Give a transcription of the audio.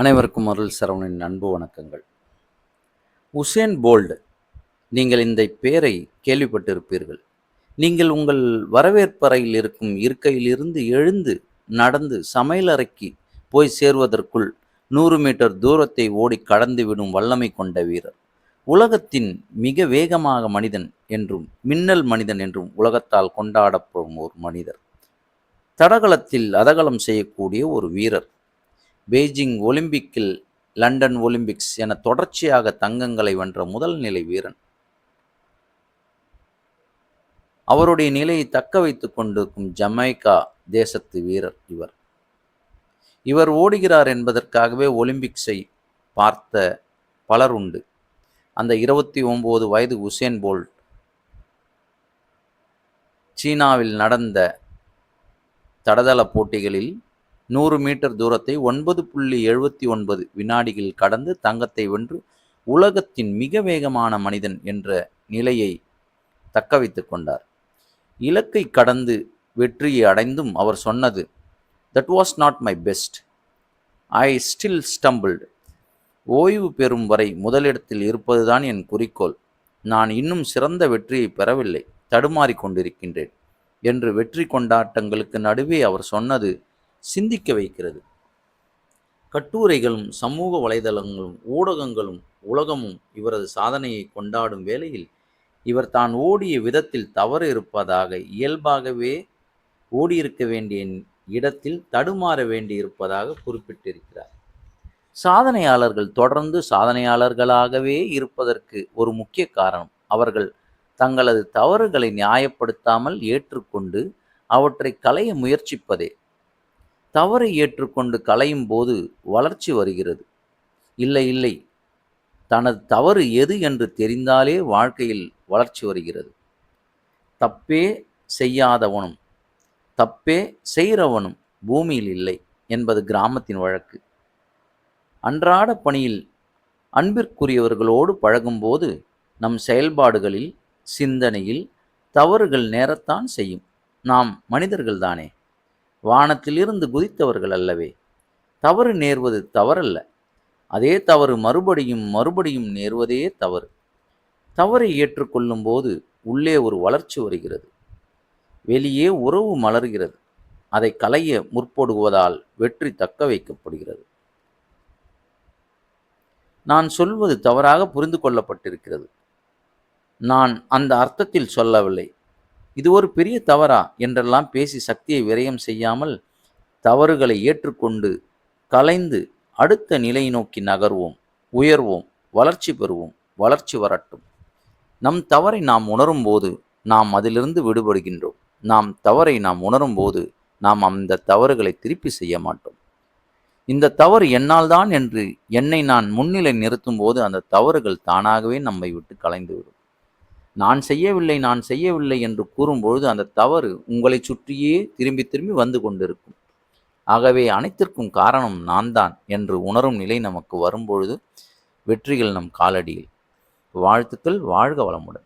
அனைவருக்கும் அருள் சரவணின் அன்பு வணக்கங்கள். உசேன் போல்டு நீங்கள் இந்த பெயரை கேள்விப்பட்டிருப்பீர்கள். நீங்கள் உங்கள் வரவேற்பறையில் இருக்கும் இருக்கையிலிருந்து எழுந்து நடந்து சமையலறைக்கு போய் சேர்வதற்குள் நூறு மீட்டர் தூரத்தை ஓடி கடந்துவிடும் வல்லமை கொண்ட வீரர். உலகத்தின் மிக வேகமாக மனிதன் என்றும் மின்னல் மனிதன் என்றும் உலகத்தால் கொண்டாடப்படும் ஒரு மனிதர். தடகளத்தில் அதகலம் செய்யக்கூடிய ஒரு வீரர். பெய்ஜிங் ஒலிம்பிக்கில் லண்டன் ஒலிம்பிக்ஸ் என தொடர்ச்சியாக தங்கங்களை வென்ற முதல் நிலை வீரன். அவருடைய நிலையை தக்க வைத்துக் கொண்டிருக்கும் ஜமைக்கா தேசத்து வீரர் இவர். இவர் ஓடுகிறார் என்பதற்காகவே ஒலிம்பிக்ஸை பார்த்த பலர் உண்டு. அந்த இருபத்தி ஒன்பது வயது உசேன் போல்ட் சீனாவில் நடந்த தடதள போட்டிகளில் நூறு மீட்டர் தூரத்தை ஒன்பது புள்ளி எழுபத்தி ஒன்பது வினாடியில் கடந்து தங்கத்தை வென்று உலகத்தின் மிக வேகமான மனிதன் என்ற நிலையை தக்க வைத்துக் கொண்டார். இலக்கை கடந்து வெற்றியை அடைந்தும் அவர் சொன்னது that was not my best I still stumbled ஓய்வு பெறும் வரை முதலிடத்தில் இருப்பதுதான் என் குறிக்கோள். நான் இன்னும் சிறந்த வெற்றியை பெறவில்லை. தடுமாறிக் கொண்டிருக்கின்றேன் என்று வெற்றி கொண்டாட்டங்களுக்கு நடுவே அவர் சொன்னது சிந்திக்க வைக்கிறது. கட்டுரைகளும் சமூக வலைதளங்களும் ஊடகங்களும் உலகமும் இவரது சாதனையை கொண்டாடும் வேளையில் இவர் தான் ஓடிய விதத்தில் தவறு இருப்பதாக இயல்பாகவே ஓடியிருக்க வேண்டிய இடத்தில் தடுமாற வேண்டியிருப்பதாக குறிப்பிட்டிருக்கிறார். சாதனையாளர்கள் தொடர்ந்து சாதனையாளர்களாகவே இருப்பதற்கு ஒரு முக்கிய காரணம் அவர்கள் தங்களது தவறுகளை நியாயப்படுத்தாமல் ஏற்றுக்கொண்டு அவற்றை களைய முயற்சிப்பதே. தவறை ஏற்றுக்கொண்டு களையும் போது வளர்ச்சி வருகிறது. இல்லை இல்லை. தனது தவறு எது என்று தெரிந்தாலே வாழ்க்கையில் வளர்ச்சி வருகிறது. தப்பே செய்யாதவனும் தப்பே செய்கிறவனும் பூமியில் இல்லை என்பது கிராமத்தின் வழக்கு. அன்றாட பணியில் அன்பிற்குரியவர்களோடு பழகும்போது நம் செயல்பாடுகளில் சிந்தனையில் தவறுகள் நேரத்தான் செய்யும். நாம் மனிதர்கள்தானே. வானத்திலிருந்து குதித்தவர்கள் அல்லவே. தவறு நேர்வது தவறல்ல. அதே தவறு மறுபடியும் மறுபடியும் நேர்வதே தவறு. தவறை ஏற்றுக்கொள்ளும் போது உள்ளே ஒரு வளர்ச்சி வருகிறது. வெளியே உறவு மலர்கிறது. அதை களைய முற்படுவதால் வெற்றி தக்க வைக்கப்படுகிறது. நான் சொல்வது தவறாக புரிந்து கொள்ளப்பட்டிருக்கிறது. நான் அந்த அர்த்தத்தில் சொல்லவில்லை. இது ஒரு பெரிய தவறா? என்றெல்லாம் பேசி சக்தியை விரயம் செய்யாமல் தவறுகளை ஏற்றுக்கொண்டு கலைந்து அடுத்த நிலை நோக்கி நகர்வோம். உயர்வோம். வளர்ச்சி பெறுவோம். வளர்ச்சி வரட்டும். நம் தவறை நாம் உணரும் போது நாம் அதிலிருந்து விடுபடுகின்றோம். நாம் தவறை நாம் உணரும் போது நாம் அந்த தவறுகளை திருப்பி செய்ய மாட்டோம். இந்த தவறு என்னால் தான் என்று என்னை நான் முன்னிலை நிறுத்தும் போது அந்த தவறுகள் தானாகவே நம்மை விட்டு கலைந்துவிடும் நான் செய்யவில்லை நான் செய்யவில்லை என்று கூறும்பொழுது அந்த தவறு உங்களை சுற்றியே திரும்பி திரும்பி வந்து கொண்டிருக்கும். ஆகவே அனைத்திற்கும் காரணம் நான் தான் என்று உணரும் நிலை நமக்கு வரும்பொழுது வெற்றிகள் நம் காலடியில். வாழ்த்துக்கள் வாழ்க வளமுடன்.